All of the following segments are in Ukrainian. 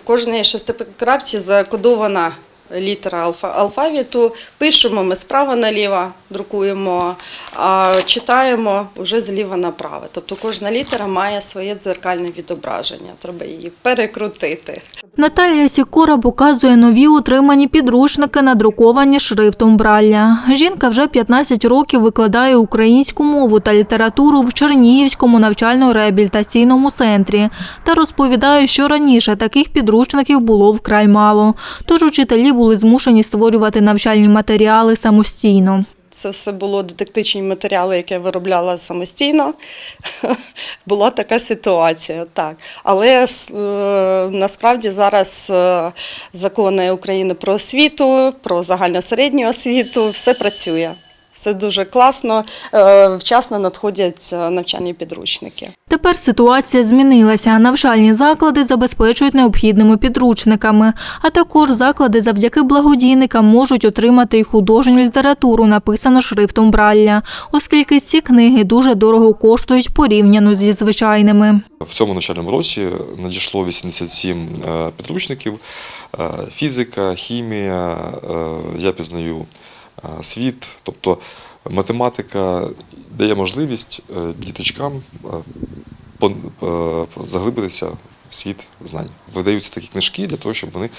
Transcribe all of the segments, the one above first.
кожній шестикрапці закодована літера алфа- алфавіту. Пишемо ми справа наліво, друкуємо, а читаємо вже зліва направо. Тобто кожна літера має своє дзеркальне відображення. Треба її перекрутити. Наталія Сікора показує нові утримані підручники, надруковані шрифтом Бралля. Жінка вже 15 років викладає українську мову та літературу в Чернігівському навчально-реабілітаційному центрі та розповідає, що раніше таких підручників було вкрай мало. Тож учителі були змушені створювати навчальні матеріали самостійно. Це все було дидактичні матеріали, які я виробляла самостійно. Була така ситуація, так. Але е, насправді зараз е, закони України про освіту, про загальну середню освіту, все працює. Все дуже класно, е, вчасно надходять е, навчальні підручники. Тепер ситуація змінилася. Навчальні заклади забезпечують необхідними підручниками, а також заклади завдяки благодійникам можуть отримати й художню літературу, написану шрифтом Бралля, оскільки ці книги дуже дорого коштують порівняно зі звичайними. В цьому навчальному році надійшло 87 е, підручників: фізика, хімія, я пізнаю світ, тобто математика дає можливість е, діточкам е, заглибитися в світ знань. Видаються такі книжки для того, щоб вони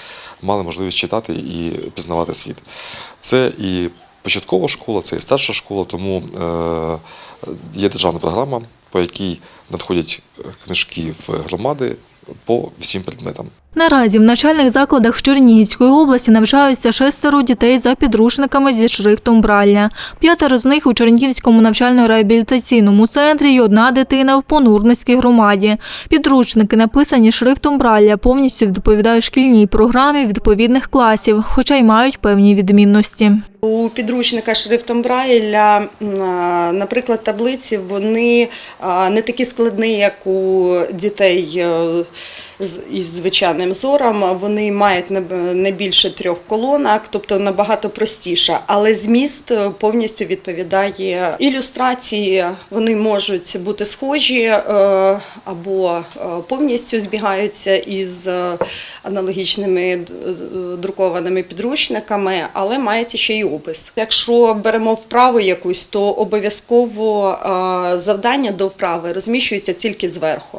мали можливість читати і пізнавати світ. Це і початкова школа, це і старша школа, тому е, є державна програма, по якій надходять книжки в громади по всім предметам. Наразі в навчальних закладах Чернігівської області навчаються шестеро дітей за підручниками зі шрифтом Бралля. П'ятеро з них у Чернігівському навчально-реабілітаційному центрі і одна дитина в Понурницькій громаді. Підручники, написані шрифтом Бралля, повністю відповідають шкільній програмі відповідних класів, хоча й мають певні відмінності. У підручника шрифтом Брайля, наприклад, таблиці вони не такі складні, як у дітей е, із звичайним зором. Вони мають не більше трьох колонок, тобто набагато простіше. Але зміст е, повністю відповідає ілюстрації. Вони можуть бути схожі е, або е, повністю збігаються із аналогічними друкованими підручниками, але мають ще й опис. Якщо беремо вправу якусь, то обов'язково завдання до вправи розміщується тільки зверху.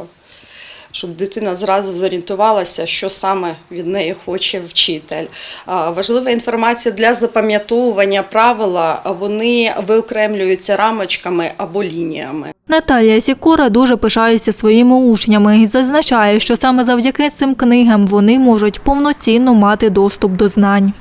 Щоб дитина зразу зорієнтувалася, що саме від неї хоче вчитель. Важлива інформація для запам'ятовування правила, вони виокремлюються рамочками або лініями. Наталія Сікора дуже пишається своїми учнями і зазначає, що саме завдяки цим книгам вони можуть повноцінно мати доступ до знань.